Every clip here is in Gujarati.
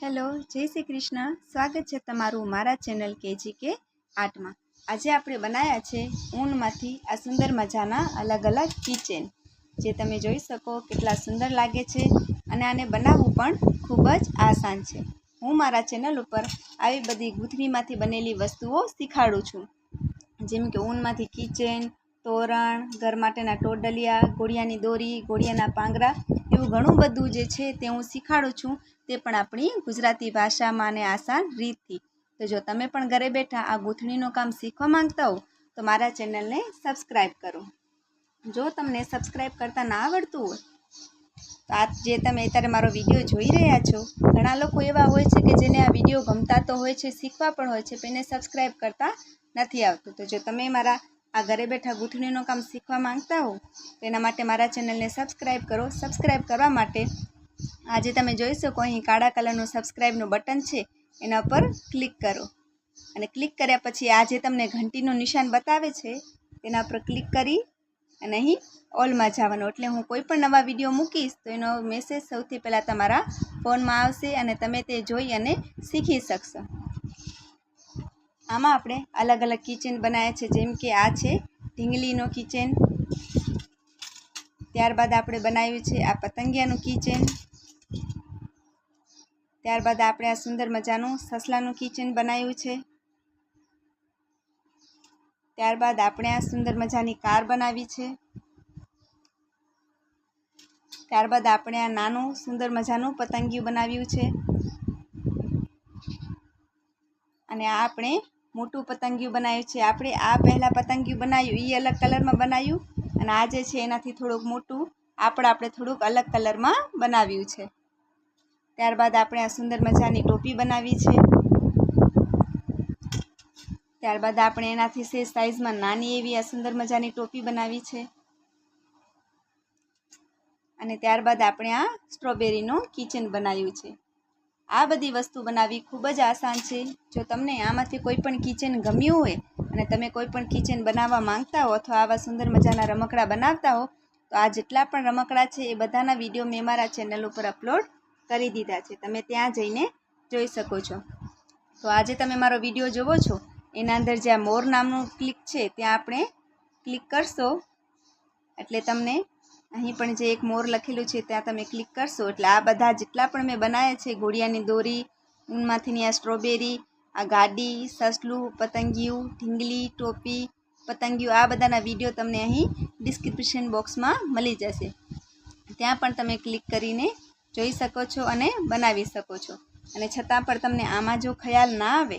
હેલો, જય શ્રી કૃષ્ણ. સ્વાગત છે તમારું મારા ચેનલ કેજી કે આર્ટમાં આજે આપણે બનાવ્યા છે ઊનમાંથી આ સુંદર મજાના અલગ અલગ કિચેન, જે તમે જોઈ શકો કેટલા સુંદર લાગે છે અને આને બનાવવું પણ ખૂબ જ આસાન છે. હું મારા ચેનલ ઉપર આવી બધી ગૂંથણીમાંથી બનેલી વસ્તુઓ શીખાડું છું. જેમ કે ઊનમાંથી કિચેન તોરણ, ઘર માટેના ટોડલિયા ગોળિયાની દોરી ગોળિયાના પાંગરા એવું ઘણું બધું જે છે તે હું શીખાડું છું, તે પણ આપણી ગુજરાતી ભાષામાં અને આસાન રીતથી. તો જો તમે પણ ઘરે બેઠા આ ગૂંથણીનું કામ શીખવા માંગતા હો, તો મારા ચેનલને સબસ્ક્રાઈબ કરો. જો તમને સબસ્ક્રાઈબ કરતાં ના આવડતું હોય, તો આ જે તમે અત્યારે મારો વીડિયો જોઈ રહ્યા છો, ઘણા લોકો એવા હોય છે કે જેને આ વીડિયો ગમતા તો હોય છે, શીખવા પણ હોય છે, પણ એને સબસ્ક્રાઈબ કરતા નથી આવતું. તો જો તમે મારા આ ઘરે બેઠા ગૂંથણીનું કામ શીખવા માંગતા હો, તો એના માટે મારા ચેનલને સબસ્ક્રાઈબ કરો. સબસ્ક્રાઈબ કરવા માટે આજે તમે જોઈ શકો, અહીં કાળા કલરનું સબસ્ક્રાઈબનું બટન છે, એના પર ક્લિક કરો. અને ક્લિક કર્યા પછી આ જે તમને ઘંટીનું નિશાન બતાવે છે, તેના પર ક્લિક કરી અને અહીં ઓલમાં જવાનું. એટલે હું કોઈ પણ નવા વીડિયો મૂકીશ, તો એનો મેસેજ સૌથી પહેલાં તમારા ફોનમાં આવશે અને તમે તે જોઈ અને શીખી શકશો. આમાં આપણે અલગ અલગ કિચન બનાવ્યા છે. જેમ કે આ છે ઢીંગલીનો કિચન ત્યારબાદ આપણે બનાવ્યું છે આ પતંગિયાનું કિચન ત્યારબાદ આપણે આ સુંદર મજાનું સસલાનું કિચન બનાવ્યું છે. ત્યારબાદ આપણે આ સુંદર મજાની કાર બનાવી છે. ત્યારબાદ આપણે આ નાનું સુંદર મજાનું પતંગિયું બનાવ્યું છે. અને આ આપણે મોટું પતંગિયું બનાવ્યું છે. આપણે આ પહેલાં પતંગિયું બનાવ્યું એ અલગ કલરમાં બનાવ્યું અને આ જે છે એનાથી થોડુંક મોટું. આપણે આપણે થોડુંક અલગ કલરમાં બનાવ્યું છે. ત્યારબાદ આપણે આ સુંદર મજાની ટોપી બનાવી છે. ત્યારબાદ આપણે એનાથી સે સાઇઝમાં નાની એવી આ સુંદર મજાની ટોપી બનાવી છે. અને ત્યારબાદ આપણે આ સ્ટ્રોબેરીનું કિચન બનાવ્યું છે. આ બધી વસ્તુ બનાવવી ખૂબ જ આસાન છે. જો તમને આમાંથી કોઈ પણ કિચન ગમ્યું હોય અને તમે કોઈ પણ કિચન બનાવવા માંગતા હો અથવા આવા સુંદર મજાના રમકડા બનાવતા હો, તો આ જેટલા પણ રમકડા છે એ બધાના વીડિયો મેં મારા ચેનલ ઉપર અપલોડ કરી દીધા છે. તમે ત્યાં જઈને જોઈ શકો છો. તો આજે તમે મારો વીડિયો જોવો છો. એના અંદર જ્યાં મોર નામનું ક્લિક છે, ત્યાં આપણે ક્લિક કરશો. એટલે તમને અહીં પણ જે એક મોર લખેલું છે, ત્યાં તમે ક્લિક કરશો. એટલે આ બધા જેટલા પણ મેં બનાવ્યા છે ઘોડિયાની દોરી ઊનમાંથીની આ સ્ટ્રોબેરી, આ ગાડી, સસલું, પતંગિયું, ઢીંગલી, ટોપી, પતંગિયું, આ બધાના વીડિયો તમને અહીં ડિસ્ક્રિપ્શન બોક્સમાં મળી જશે. ત્યાં પણ તમે ક્લિક કરીને જોઈ શકો છો અને બનાવી શકો છો. અને છતાં પણ તમને આમાં જો ખ્યાલ ના આવે,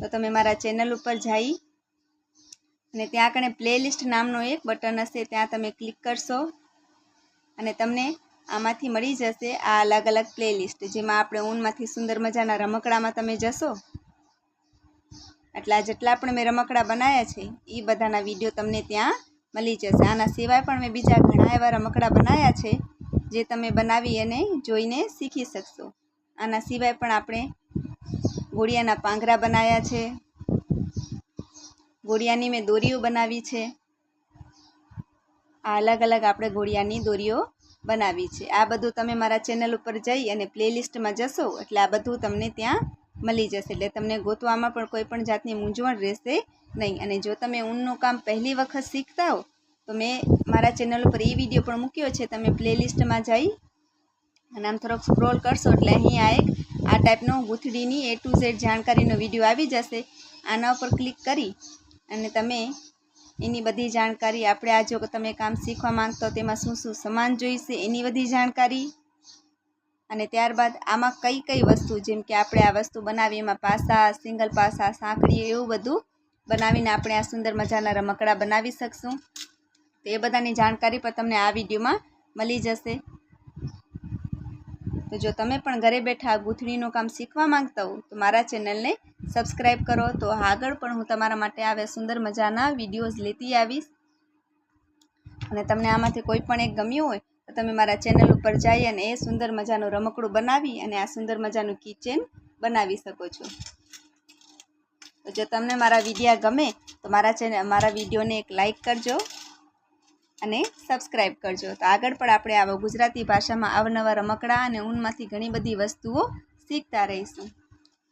તો તમે મારા ચેનલ ઉપર જઈ અને ત્યાં કણે પ્લેલિસ્ટ નામનો એક બટન હશે, ત્યાં તમે ક્લિક કરશો. અને તમને આમાંથી મળી જશે આ અલગ અલગ પ્લેલિસ્ટ જેમાં આપણે ઊનમાંથી સુંદર મજાના રમકડામાં તમે જશો. આટલા જેટલા પણ મેં રમકડા બનાવ્યા છે એ બધાના વીડિયો તમને ત્યાં મળી જશે. આના સિવાય પણ મેં બીજા ઘણા એવા રમકડા બનાવ્યા છે, જે તમે બનાવી અને જોઈને શીખી શકશો. આના સિવાય પણ આપણે ગોળિયાના પાંગરા બનાવ્યા છે ગોળિયાની મેં દોરીઓ બનાવી છે. આ અલગ અલગ આપણે ગોળિયાની દોરીઓ બનાવી છે. આ બધું તમે મારા ચેનલ ઉપર જઈ અને પ્લેલિસ્ટમાં જશો એટલે આ બધું તમને ત્યાં મળી જશે. એટલે તમને ગોતવામાં પણ કોઈ પણ જાતની મૂંઝવણ રહેશે નહીં. અને જો તમે ઊનનું કામ પહેલી વખત શીખતા હો, તો મેં મારા ચેનલ ઉપર એ વીડિયો પણ મૂક્યો છે. તમે પ્લેલિસ્ટમાં જઈ અને આમ થોડોક સ્ક્રોલ કરશો એટલે અહીં આ એક આ ટાઈપનો ગૂંથડીની એ ટુ ઝેડ જાણકારીનો વીડિયો આવી જશે. આના ઉપર ક્લિક કરી અને તમે એની બધી જાણકારી આપણે આ જો તમે કામ શીખવા માંગતો તેમાં શું શું સમાન જોઈશે એની બધી જાણકારી. અને ત્યારબાદ આમાં કઈ કઈ વસ્તુ, જેમ કે આપણે આ વસ્તુ બનાવી, એમાં પાસા, સિંગલ પાસા, સાંકળી એવું બધું બનાવીને આપણે આ સુંદર મજાના રમકડા બનાવી શકશું. તો એ બધાની જાણકારી પણ તમને આ વિડીયોમાં મળી જશે. તો જો તમે પણ ઘરે બેઠા ગૂંથણીનું કામ શીખવા માંગતા હો, તો મારા ચેનલને સબસ્ક્રાઈબ કરો તો આગળ પણ હું તમારા માટે આવે સુંદર મજાના વિડીયોઝ લેતી આવીશ. અને તમને આમાંથી કોઈ પણ એક ગમ્યું હોય, તો તમે મારા ચેનલ ઉપર જઈ અને એ સુંદર મજાનું રમકડું બનાવી અને આ સુંદર મજાનું કિચન બનાવી શકો છો. તો જો તમને મારા વિડીયા ગમે, તો મારા ચેનલ મારા વિડીયોને એક લાઈક કરજો અને સબસ્ક્રાઈબ કરજો. તો આગળ પણ આપણે આવા ગુજરાતી ભાષામાં અવનવા રમકડા અને ઊનમાંથી ઘણી બધી વસ્તુઓ શીખતા રહીશું.